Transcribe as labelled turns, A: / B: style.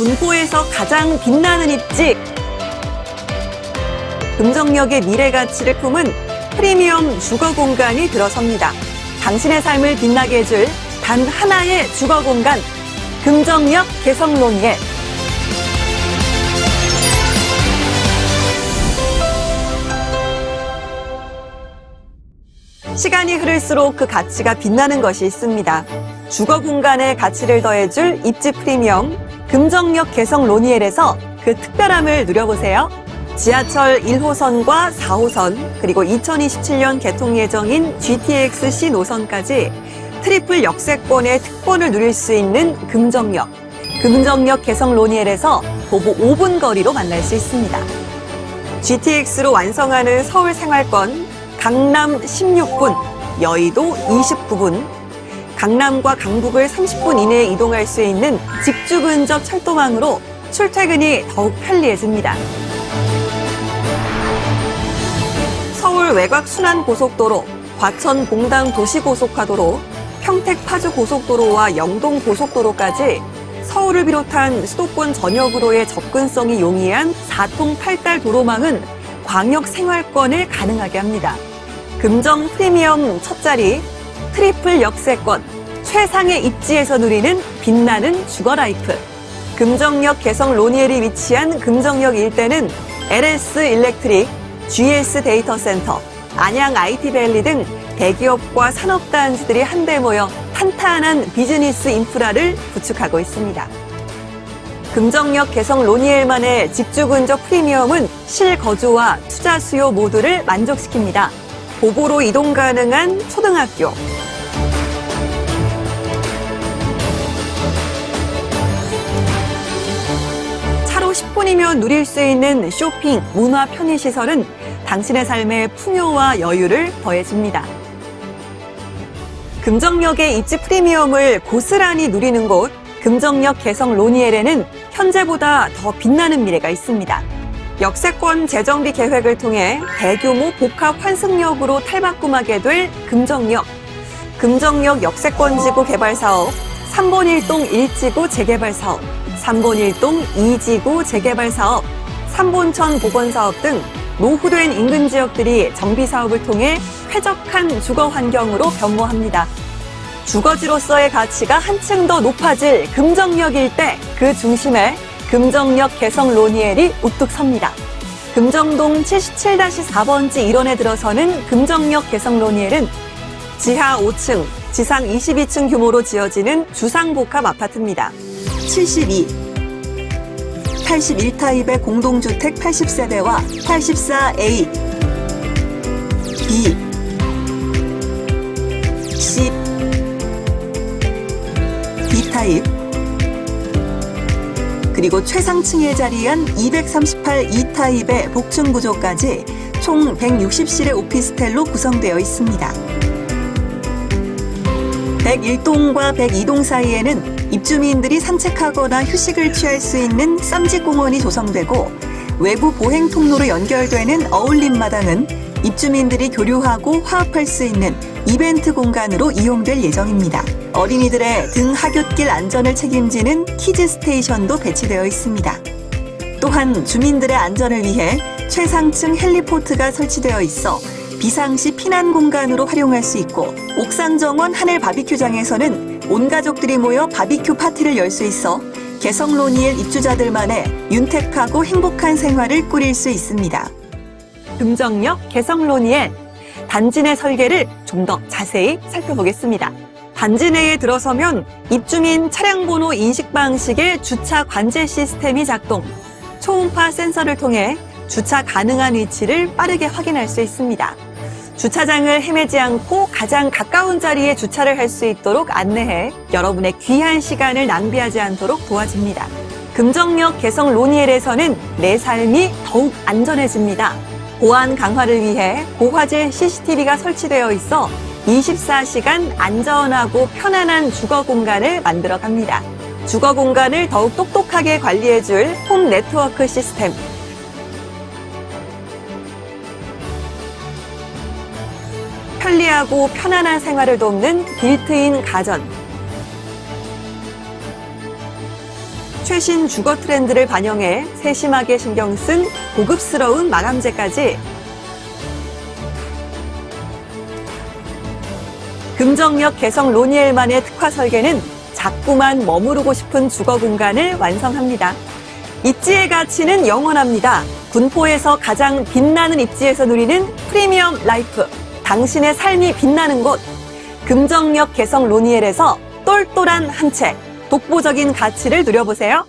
A: 분포에서 가장 빛나는 입지. 금정역의 미래 가치를 품은 프리미엄 주거 공간이 들어섭니다. 당신의 삶을 빛나게 해줄 단 하나의 주거 공간. 금정역 개성론예. 시간이 흐를수록 그 가치가 빛나는 것이 있습니다. 주거 공간에 가치를 더해줄 입지 프리미엄 금정역 개성 로니엘에서 그 특별함을 누려보세요. 지하철 1호선과 4호선 그리고 2027년 개통 예정인 GTX-C 노선까지 트리플 역세권의 특권을 누릴 수 있는 금정역. 금정역 개성 로니엘에서 도보 5분 거리로 만날 수 있습니다. GTX로 완성하는 서울 생활권, 강남 16분, 여의도 29분, 강남과 강북을 30분 이내에 이동할 수 있는 직주 근접 철도망으로 출퇴근이 더욱 편리해집니다. 서울 외곽 순환 고속도로, 과천 봉당 도시고속화도로, 평택 파주 고속도로와 영동 고속도로까지 서울을 비롯한 수도권 전역으로의 접근성이 용이한 4통 8달 도로망은 광역 생활권을 가능하게 합니다. 금정 프리미엄 첫 자리, 트리플 역세권, 최상의 입지에서 누리는 빛나는 주거 라이프. 금정역 개성 로니엘이 위치한 금정역 일대는 LS 일렉트릭, GS 데이터 센터, 안양 IT밸리 등 대기업과 산업단지들이 한데 모여 탄탄한 비즈니스 인프라를 구축하고 있습니다. 금정역 개성 로니엘만의 직주 근접 프리미엄은 실거주와 투자 수요 모두를 만족시킵니다. 도보로 이동 가능한 초등학교, 10분이면 누릴 수 있는 쇼핑, 문화 편의 시설은 당신의 삶의 풍요와 여유를 더해줍니다. 금정역의 입지 프리미엄을 고스란히 누리는 곳, 금정역 개성 로니엘에는 현재보다 더 빛나는 미래가 있습니다. 역세권 재정비 계획을 통해 대규모 복합 환승역으로 탈바꿈하게 될 금정역. 금정역 역세권 지구 개발 사업, 3번 1동 1지구 재개발 사업, 3번 1동 2지구 재개발 사업, 3본천 복원 사업 등 노후된 인근 지역들이 정비 사업을 통해 쾌적한 주거 환경으로 변모합니다. 주거지로서의 가치가 한층 더 높아질 금정역 일대 그 중심에 금정역 개성 로니엘이 우뚝 섭니다. 금정동 77-4번지 일원에 들어서는 금정역 개성 로니엘은 지하 5층, 지상 22층 규모로 지어지는 주상복합 아파트입니다. 72, 81타입의 공동주택 80세대와 84A, B, 10, B타입, 그리고 최상층에 자리한 238 2타입의 복층 구조까지 총 160실의 오피스텔로 구성되어 있습니다. 101동과 102동 사이에는 입주민들이 산책하거나 휴식을 취할 수 있는 쌈짓공원이 조성되고 외부 보행 통로로 연결되는 어울림 마당은 입주민들이 교류하고 화합할 수 있는 이벤트 공간으로 이용될 예정입니다. 어린이들의 등 하굣길 안전을 책임지는 키즈 스테이션도 배치되어 있습니다. 또한 주민들의 안전을 위해 최상층 헬리포트가 설치되어 있어 비상시 피난 공간으로 활용할 수 있고 옥상 정원 하늘 바비큐장에서는 온 가족들이 모여 바비큐 파티를 열 수 있어 개성 로니엘 입주자들만의 윤택하고 행복한 생활을 꾸릴 수 있습니다. 금정역 개성 로니엘 단지 내 설계를 좀 더 자세히 살펴보겠습니다. 단지 내에 들어서면 입주민 차량 번호 인식 방식의 주차 관제 시스템이 작동, 초음파 센서를 통해 주차 가능한 위치를 빠르게 확인할 수 있습니다. 주차장을 헤매지 않고 가장 가까운 자리에 주차를 할 수 있도록 안내해 여러분의 귀한 시간을 낭비하지 않도록 도와줍니다. 금정역 개성 로니엘에서는 내 삶이 더욱 안전해집니다. 보안 강화를 위해 고화질 CCTV가 설치되어 있어 24시간 안전하고 편안한 주거 공간을 만들어 갑니다. 주거 공간을 더욱 똑똑하게 관리해줄 홈 네트워크 시스템, 편리하고 편안한 생활을 돕는 빌트인 가전. 최신 주거 트렌드를 반영해 세심하게 신경 쓴 고급스러운 마감재까지 금정역 개성 로니엘만의 특화 설계는 자꾸만 머무르고 싶은 주거 공간을 완성합니다. 입지의 가치는 영원합니다. 군포에서 가장 빛나는 입지에서 누리는 프리미엄 라이프. 당신의 삶이 빛나는 곳. 금정역 개성 로니엘에서 똘똘한 한 채. 독보적인 가치를 누려보세요.